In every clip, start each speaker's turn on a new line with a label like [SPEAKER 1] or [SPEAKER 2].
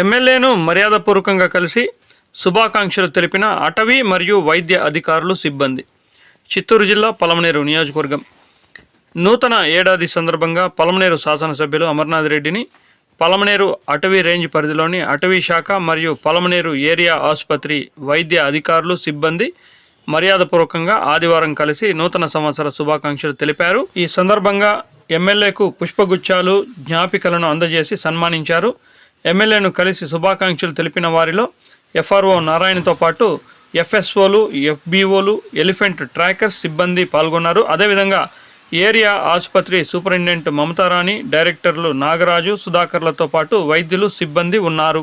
[SPEAKER 1] ఎమ్మెల్యేను మర్యాదపూర్వకంగా కలిసి శుభాకాంక్షలు తెలిపిన అటవీ మరియు వైద్య అధికారులు సిబ్బంది. చిత్తూరు జిల్లా పలమనేరు నియోజకవర్గం. నూతన ఏడాది సందర్భంగా పలమనేరు శాసనసభ్యులు అమర్నాథ్ రెడ్డిని పలమనేరు అటవీ రేంజ్ పరిధిలోని అటవీ శాఖ మరియు పలమనేరు ఏరియా ఆసుపత్రి వైద్య అధికారులు సిబ్బంది మర్యాదపూర్వకంగా ఆదివారం కలిసి నూతన సంవత్సర శుభాకాంక్షలు తెలిపారు. ఈ సందర్భంగా ఎమ్మెల్యేకు పుష్పగుచ్చాలు జ్ఞాపికలను అందజేసి సన్మానించారు. ఎమ్మెల్యేను కలిసి శుభాకాంక్షలు తెలిపిన వారిలో ఎఫ్ఆర్ఓ నారాయణతో పాటు ఎఫ్ఎస్ఓలు ఎఫ్బిఓలు ఎలిఫెంట్ ట్రాకర్స్ సిబ్బంది పాల్గొన్నారు. అదేవిధంగా ఏరియా ఆసుపత్రి సూపరింటెండెంట్ మమతారాణి డైరెక్టర్లు నాగరాజు సుధాకర్లతో పాటు వైద్యులు సిబ్బంది ఉన్నారు.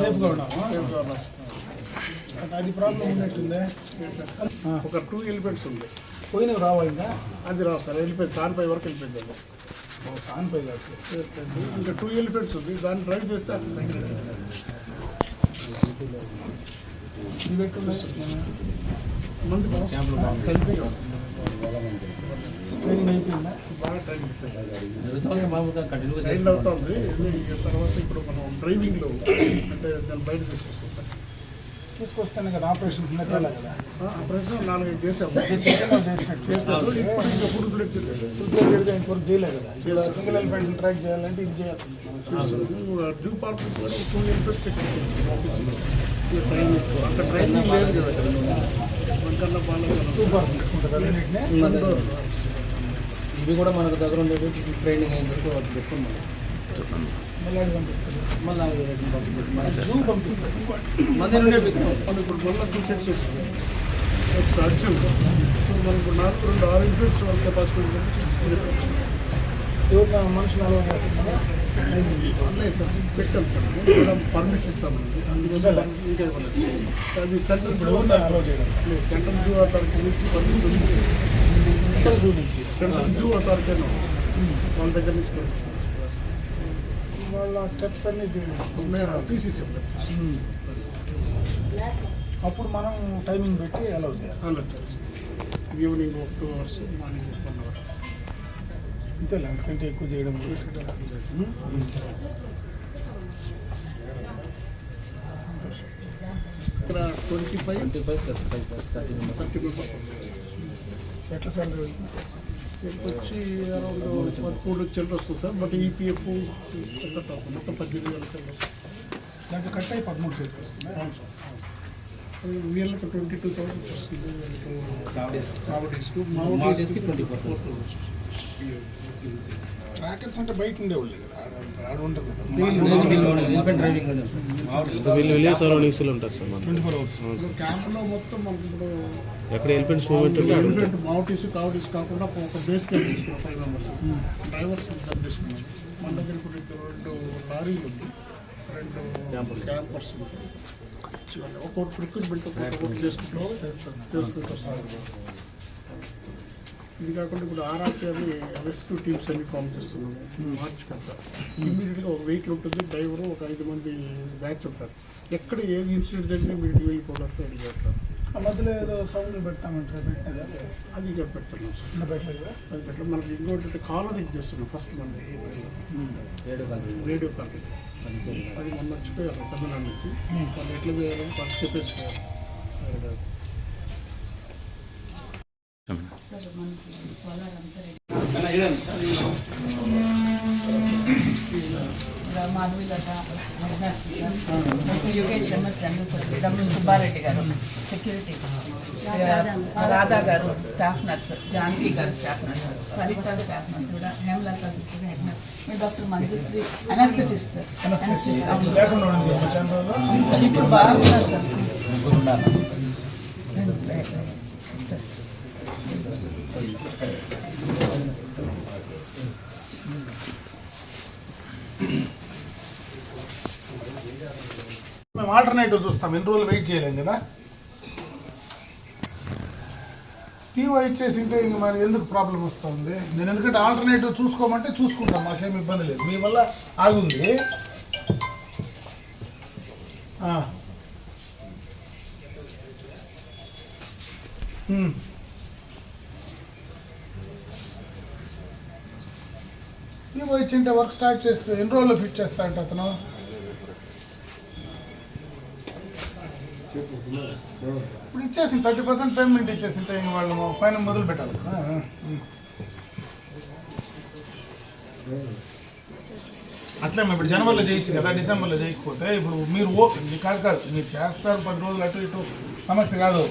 [SPEAKER 2] సేఫ్గా ఉన్నాము అది ప్రాబ్లం ఉన్నట్టుందే
[SPEAKER 3] ఒక టూ ఎలిమెంట్స్ ఉంది.
[SPEAKER 2] పోయిన రావా
[SPEAKER 3] అది రావు సార్ వెళ్ళిపోయింది. సాన్పై వరకు వెళ్ళిపోయింది అది.
[SPEAKER 2] కాదు
[SPEAKER 3] ఇంకా టూ ఎలిమెంట్స్ ఉంది. దాన్ని డ్రైవ్ చేస్తే మంది ట్రైన్ అవుతుంది ఇది తర్వాత ఇప్పుడు మనం డ్రైవింగ్లో అంటే దాన్ని బయట తీసుకొస్తాం సార్
[SPEAKER 2] తీసుకొస్తాను కదా ఆపరేషన్ కింద
[SPEAKER 3] ఆపరేషన్ నాలుగైదు చేసాము
[SPEAKER 2] చికెన్ చేసినట్టు
[SPEAKER 3] చేస్తారు ఇప్పుడు ఇంకా ఫుడ్ ఫ్లెక్స్
[SPEAKER 2] ఉద్యోగులుగా ఇంకొకటి చేయలేదు కదా సింగిల్ ఎలిఫెంట్ ట్రాక్ చేయాలంటే ఇది చేయాలి
[SPEAKER 3] డ్యూ పార్క్ కూడా టూ ఎలిమెంట్స్ ఆఫీసులో ట్రైన్ అక్కడ ట్రైనింగ్ లేదు కదా.
[SPEAKER 2] తీసుకుంటారు
[SPEAKER 4] ఇవి కూడా మనకు దగ్గర ఉండేది ట్రైనింగ్ అయిన తర్వాత వాటికి పెట్టుకున్నాం
[SPEAKER 2] మళ్ళీ
[SPEAKER 4] పంపిస్తాం.
[SPEAKER 3] ఇప్పుడు టూ సెట్స్ వచ్చింది సో మనకు నాలుగు రెండు ఆరు వాళ్ళ కెపాసిటీ
[SPEAKER 2] ఎవరు మనుషులు అలవాటు
[SPEAKER 3] సార్ పెట్టాం పర్మిషన్ ఇస్తామండి ఇంకా అది పర్మిషన్ ఉంది
[SPEAKER 2] ఇక్కడ జూ నుంచి
[SPEAKER 3] సెంట్రల్ జూ అథారిటీ వాళ్ళ దగ్గర నుంచి పంపిస్తాం
[SPEAKER 2] వాళ్ళ స్టెప్స్ అన్ని
[SPEAKER 3] టీసీసీ
[SPEAKER 2] అప్పుడు మనం టైమింగ్ పెట్టి అలౌ చేయాలి
[SPEAKER 3] అలా ఈవినింగ్ ఒక two hours morning one hour
[SPEAKER 2] అంతేలే అంతకంటే ఎక్కువ చేయడం
[SPEAKER 3] ఇక్కడ twenty five
[SPEAKER 4] twenty five plus five sir thirty members
[SPEAKER 3] thirty members
[SPEAKER 2] ఎట్లా సాలరీ
[SPEAKER 3] వచ్చి అరౌండ్ మూడు చిల్లర వస్తుంది సార్ బట్ ఈపీఎఫ్ మొత్తం పద్దెనిమిది వేల చిల్లర వస్తుంది.
[SPEAKER 2] దాంట్లో కట్ అయ్యి పదమూడు చేతికి వస్తుంది.
[SPEAKER 3] అవును సార్. వీళ్ళకి ట్వంటీ టూ థౌసండ్ వస్తుంది. మావడీస్కు
[SPEAKER 4] మావోడిస్ట్కి 24,000.
[SPEAKER 3] ఫోర్ థౌసండ్
[SPEAKER 2] ట్రాకర్స్ అంటే బయట ఉండేవాళ్ళు కదా. ఆడ కదా.
[SPEAKER 5] వీళ్ళు విలేజ్ సరౌండింగ్స్లో ఉంటారు సార్ మన
[SPEAKER 2] ట్వంటీ ఫోర్ అవర్స్.
[SPEAKER 3] ఇప్పుడు క్యాంప్లో మొత్తం మనకి ఇప్పుడు
[SPEAKER 5] ఎక్కడ ఎలిఫెంట్స్ మూవ్మెంట్ ఉంటే ఆడ ఉంటారు.
[SPEAKER 3] ఎలిఫెంట్ మావటీస్ కావటీస్ కాకుండా ఒక బేస్ క్యాంప్ తీసుకున్నాం ఫైవ్ మెంబర్స్ డ్రైవర్స్ తీసుకున్నాం మన దగ్గర ఇప్పుడు రెండు లారీలు ఉంది. రెండు క్యాంపర్స్ రిక్రూట్మెంట్ చేసుకుంటూ చేసుకుంటూ వస్తారు. ఇది కాకుండా ఇప్పుడు ఆర్ఆర్టీ అని రెస్క్యూ టీమ్స్ అన్ని ఫామ్ చేస్తున్నాము. మార్చ్ కంతా ఇమీడియట్గా ఒక వెహికల్ ఉంటుంది డ్రైవరు ఒక ఐదు మంది బ్యాచ్ ఉంటారు. ఎక్కడ ఏది ఇన్సిడెంట్ జరిగినా మీరు వెళ్ళిపోవడానికి రెడీ చేస్తారు
[SPEAKER 2] ఆ మధ్యలో ఏదో సౌండ్ పెడతామంటారు?
[SPEAKER 3] అది ఇక పెడుతున్నాం సార్.
[SPEAKER 2] పెట్టలేదు? కదా
[SPEAKER 3] అది పెట్టడం మనకి ఇంకోటి కాలర్ ఇది చేస్తున్నాం ఫస్ట్ మన రేడియో కాల్ అది మొన్న వచ్చిపోయారు తమిళనాడు నుంచి. వాళ్ళు ఎట్లా చేయాలో వాళ్ళు చెప్పేసిపోయారు
[SPEAKER 6] sir Madhavi Latha nurse sir doctor Yogesh MS general secretary W Subbareddy garu security Radha garu staff nurse Janaki garu staff nurse Saritha staff nurse కూడా హేమలత సిస్టర్ హెడ్ నర్స్ మీ doctor Manjushree anaesthetist sir anaesthetist
[SPEAKER 2] లేకుండా ఉండింది ఒక చాలా రోజులు
[SPEAKER 6] ఇప్పుడు బాగున్నారు sir sister
[SPEAKER 2] మేము alternative చూస్తాం. ఎన్ని రోజులు వెయిట్ చేయలేం కదా? పీఓ ఇచ్చేసింటే ఇంక మరి ఎందుకు ప్రాబ్లం వస్తుంది? నేను ఎందుకంటే ఆల్టర్నేటివ్ చూసుకోమంటే చూసుకుంటాం. మాకేం ఇబ్బంది లేదు. మీ వల్ల ఆగుంది. ఆ. Hmm. హ్మ్. ఇచ్చింటే వర్క్ స్టార్ట్ చేసి ఎన్ని రోజుల్లో ఫిట్ చేస్తా అంట అతను? ఇప్పుడు ఇచ్చేసింది థర్టీ పర్సెంట్ పేమెంట్ ఇచ్చేసింటే ఇంక వాళ్ళు పైన మొదలు పెట్టాలి అట్లే మేము ఇప్పుడు జనవరిలో చేయొచ్చు కదా డిసెంబర్లో చేయకపోతే ఇప్పుడు మీరు ఓ మీరు కాదు కాదు మీరు చేస్తారు పది రోజులు అటు ఇటు సమస్య కాదు.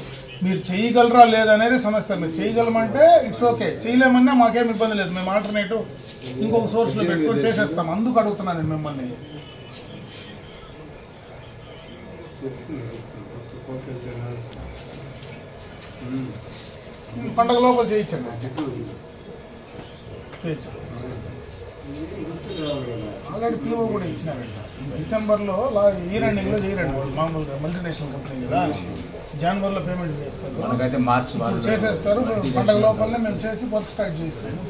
[SPEAKER 2] మీరు చేయగలరా లేదనేది సమస్య. మీరు చేయగలమంటే ఇట్స్ ఓకే చేయలేమన్నా మాకేం ఇబ్బంది లేదు. మేము ఆల్టర్నేటివ్ ఇంకొక సోర్స్లో పెట్టుకొని చేసేస్తాం. అందుకు అడుగుతున్నాను నేను మిమ్మల్ని. పండగ లోపల చేయించండి. చేయొచ్చు ఆల్రెడీ పీఓ కూడా ఇచ్చినారంట డిసెంబర్లో లా ఈ రన్నింగ్లో చేయరండి మామూలుగా మల్టీనేషనల్ కంపెనీ కదా. జనవరిలో పేమెంట్ చేస్తారు. చేసేస్తారు. పండగ లోపలనే మేము చేసి వర్క్ స్టార్ట్ చేస్తాము.